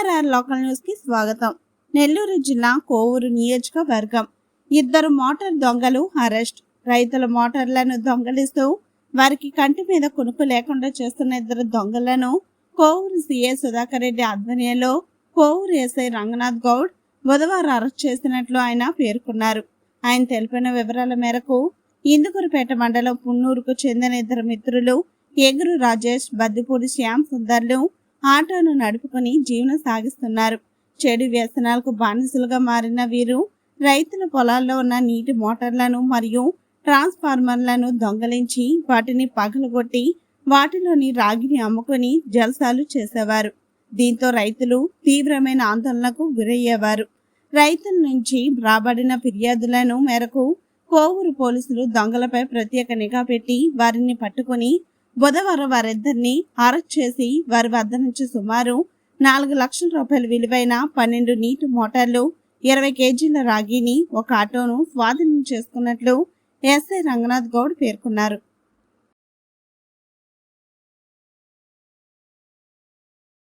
ARR local న్యూస్కి స్వాగతం. నెల్లూరు జిల్లా కోవూరు నియోజకవర్గం. ఇద్దరు మోటార్ దొంగలు అరెస్ట్. రైతుల మోటార్లను దొంగలిస్తూ వారికి కంటి మీద కొనుకు లేకుండా చేస్తున్న ఇద్దరు దొంగలను కోవూరు సీఏ సుధాకర్ రెడ్డి ఆధ్వర్యంలో కోవూరు ఎస్ఐ రంగనాథ్ గౌడ్ బుధవారం అరెస్ట్ చేసినట్లు ఆయన పేర్కొన్నారు. ఆయన తెలిపిన వివరాల మేరకు ఇందుకూరుపేట మండలం పున్నూరుకు చెందిన ఇద్దరు మిత్రులు ఎగురు రాజేష్ బద్దిపూడి శ్యామ్ సుందర్లు ఆటోను నడుపుకొని జీవనం సాగిస్తున్నారు. చెడు వ్యసనాలకు బానిసలుగా మారిన వీరు రైతుల పొలాల్లో ఉన్న నీటి మోటార్లను మరియు ట్రాన్స్ఫార్మర్లను దొంగలించి వాటిని పగలగొట్టి వాటిలోని రాగిని అమ్ముకొని జల్సాలు చేసేవారు. దీంతో రైతులు తీవ్రమైన ఆందోళనకు గురయ్యేవారు. రైతుల నుంచి రాబడిన ఫిర్యాదులను మేరకు కోవూరు పోలీసులు దొంగలపై ప్రత్యేక నిఘా పెట్టి వారిని పట్టుకొని బుధవారం వారిద్దరిని అరెస్ట్ చేసి వారి వద్ద నుంచి సుమారు నాలుగు లక్షల రూపాయల విలువైన పన్నెండు నీటి మోటార్లు ఇరవై కేజీల రాగిని ఒక ఆటోను స్వాధీనం చేసుకున్నట్లు ఎస్ఐ రంగనాథ్ గౌడ్ పేర్కొన్నారు.